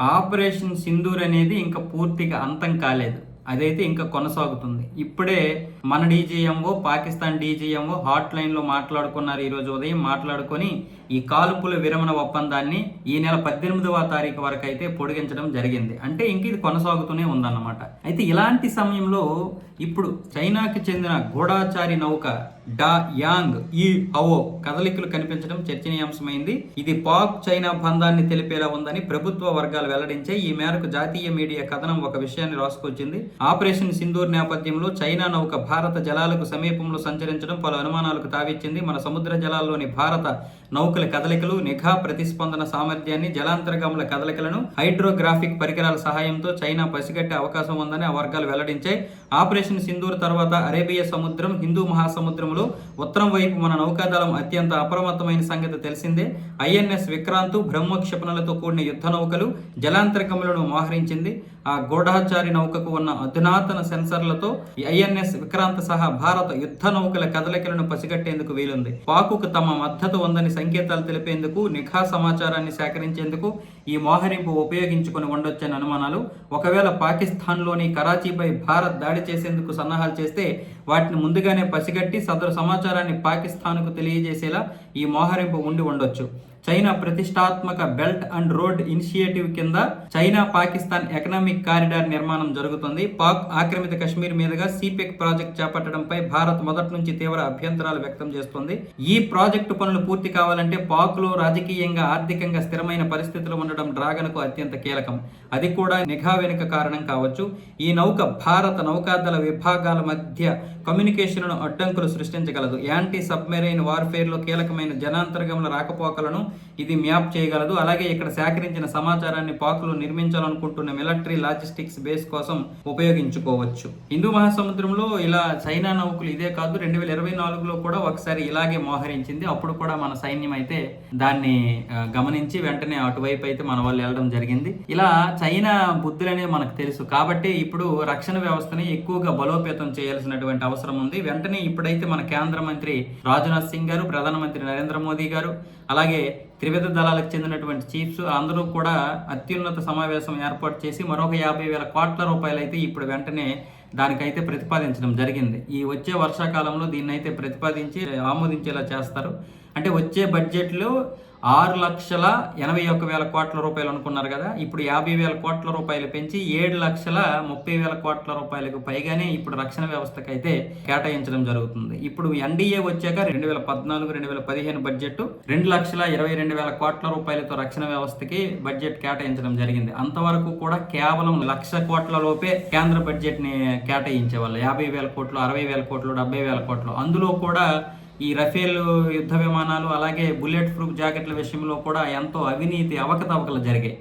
Operation Sindoor అనేది ఇంకా పూర్తిగా అంతం కాలేదు. అదైతే ఇంకా కొనసాగుతుంది. ఇప్పుడే మన డీజీఎంఓ పాకిస్తాన్ డీజీఎంఓ హాట్ లైన్లో మాట్లాడుకున్నారు. ఈరోజు ఉదయం మాట్లాడుకొని ఈ కాల్పుల విరమణ ఒప్పందాన్ని ఈ నెల పద్దెనిమిదవ తారీఖు వరకు అయితే పొడిగించడం జరిగింది. అంటే ఇంక ఇది కొనసాగుతూనే ఉందన్నమాట. అయితే ఇలాంటి సమయంలో ఇప్పుడు చైనాకి చెందిన గూఢాచారి నౌక డా యాంగ్ ఈ అవో కదలికలు కనిపించడం చర్చనీయాంశమైంది. ఇది పాక్ చైనా బంధాన్ని తెలిపేలా ఉందని ప్రభుత్వ వర్గాలు వెల్లడించే ఈ మేరకు జాతీయ మీడియా కథనం ఒక విషయాన్ని రాసుకొచ్చింది. ఆపరేషన్ సింధూర్ నేపథ్యంలో చైనా నౌక భారత జలాలకు సమీపంలో సంచరించడం పలు అనుమానాలకు తావిచ్చింది. మన సముద్ర జలాల్లోని భారత నౌకల కదలికలు నిఘా ప్రతిస్పందన సామర్థ్యాన్ని జలాంతర్గముల కదలికలను హైడ్రోగ్రాఫిక్ పరికరాల సహాయంతో చైనా పసిగట్టే అవకాశం ఉందని ఆ వర్గాలు వెల్లడించాయి. ఆపరేషన్ సింధూర్ తర్వాత అరేబియా సముద్రం హిందూ మహాసముద్రంలో ఉత్తరం వైపు మన నౌకాదళం అత్యంత అప్రమత్తమైన సంగతి తెలిసిందే. ఐఎన్ఎస్ విక్రాంత్ బ్రహ్మ క్షిపణులతో కూడిన యుద్ధ నౌకలు జలాంతర్గములను మోహరించింది. ఆ గూఢాచారి నౌకకు ఉన్న అధునాతన సెన్సర్లతో ఐఎన్ఎస్ విక్రాంత్ సహా భారత యుద్ధ నౌకల కదలికలను పసిగట్టేందుకు వీలుంది. పాకుకు తమ మద్దతు ఉందని ఫలితాలు తెలిపేందుకు నిఘా సమాచారాన్ని సేకరించేందుకు ఈ మోహరింపు ఉపయోగించుకొని ఉండొచ్చని అనుమానాలు. ఒకవేళ పాకిస్తాన్లోని కరాచీపై భారత్ దాడి చేసేందుకు సన్నాహాలు చేస్తే వాటిని ముందుగానే పసిగట్టి సదరు సమాచారాన్ని పాకిస్తాన్కు తెలియజేసేలా ఈ మోహరింపు ఉండి ఉండొచ్చు. చైనా ప్రతిష్టాత్మక బెల్ట్ అండ్ రోడ్ ఇనిషియేటివ్ కింద చైనా పాకిస్తాన్ ఎకనామిక్ కారిడార్ నిర్మాణం జరుగుతుంది. పాక్ ఆక్రమిత కశ్మీర్ మీదుగా సిపెక్ ప్రాజెక్ట్ చేపట్టడంపై భారత్ మొదటి నుంచి తీవ్ర అభ్యంతరాలు వ్యక్తం చేస్తోంది. ఈ ప్రాజెక్టు పనులు పూర్తి కావాలంటే పాక్లో రాజకీయంగా ఆర్థికంగా స్థిరమైన పరిస్థితులు ఉండడం డ్రాగన్కు అత్యంత కీలకం. అది కూడా నిఘా వెనుక కారణం కావచ్చు. ఈ నౌక భారత నౌకాదళ విభాగాల మధ్య కమ్యూనికేషన్ను అడ్డంకులు సృష్టించగలదు. యాంటీ సబ్మెరైన్ వార్ఫేర్లో కీలకమైన జనాంతర్గముల రాకపోకలను ఇది మ్యాప్ చేయగలదు. అలాగే ఇక్కడ సేకరించిన సమాచారాన్ని పాకులు నిర్మించాలనుకుంటున్న మిలిటరీ లాజిస్టిక్స్ బేస్ కోసం ఉపయోగించుకోవచ్చు. హిందూ మహాసముద్రంలో ఇలా చైనా నౌకలు ఇదే కాదు. రెండు వేల ఇరవై నాలుగులో కూడా ఒకసారి ఇలాగే మోహరించింది. అప్పుడు కూడా మన సైన్యం అయితే దాన్ని గమనించి వెంటనే అటువైపు అయితే మన వాళ్ళు వెళ్ళడం జరిగింది. ఇలా చైనా బుద్ధులు మనకు తెలుసు. కాబట్టి ఇప్పుడు రక్షణ వ్యవస్థని ఎక్కువగా బలోపేతం చేయాల్సినటువంటి అవసరం ఉంది. వెంటనే ఇప్పుడైతే మన కేంద్ర మంత్రి రాజ్నాథ్ సింగ్ గారు ప్రధానమంత్రి నరేంద్ర మోదీ గారు అలాగే త్రివిధ దళాలకు చెందినటువంటి చీఫ్స్ అందరూ కూడా అత్యున్నత సమావేశం ఏర్పాటు చేసి మరొక యాభై వేల కోట్ల రూపాయలు అయితే ఇప్పుడు వెంటనే దానికైతే ప్రతిపాదించడం జరిగింది. ఈ వచ్చే వర్షాకాలంలో దీన్ని అయితే ప్రతిపాదించి ఆమోదించేలా చేస్తారు. అంటే వచ్చే బడ్జెట్లో ఆరు లక్షల ఎనభై ఒక్క వేల కోట్ల రూపాయలు అనుకున్నారు కదా ఇప్పుడు యాభై వేల కోట్ల రూపాయలు పెంచి ఏడు లక్షల ముప్పై వేల కోట్ల రూపాయలకు పైగానే ఇప్పుడు రక్షణ వ్యవస్థకు అయితే కేటాయించడం జరుగుతుంది. ఇప్పుడు ఎన్డీఏ వచ్చాక రెండు వేల పద్నాలుగు రెండు వేల పదిహేను బడ్జెట్ రెండు లక్షల ఇరవై రెండు వేల కోట్ల రూపాయలతో రక్షణ వ్యవస్థకి బడ్జెట్ కేటాయించడం జరిగింది. అంతవరకు కూడా కేవలం లక్ష కోట్ల లోపే కేంద్ర బడ్జెట్ని కేటాయించేవాళ్ళు. యాభై వేల కోట్లు అరవై వేల కోట్లు డెబ్బై వేల కోట్లు. అందులో కూడా ఈ రఫేల్ యుద్ధ విమానాలు అలాగే బుల్లెట్ ప్రూఫ్ జాకెట్ల విషయంలో కూడా ఎంతో అవినీతి అవకతవకలు జరిగాయి.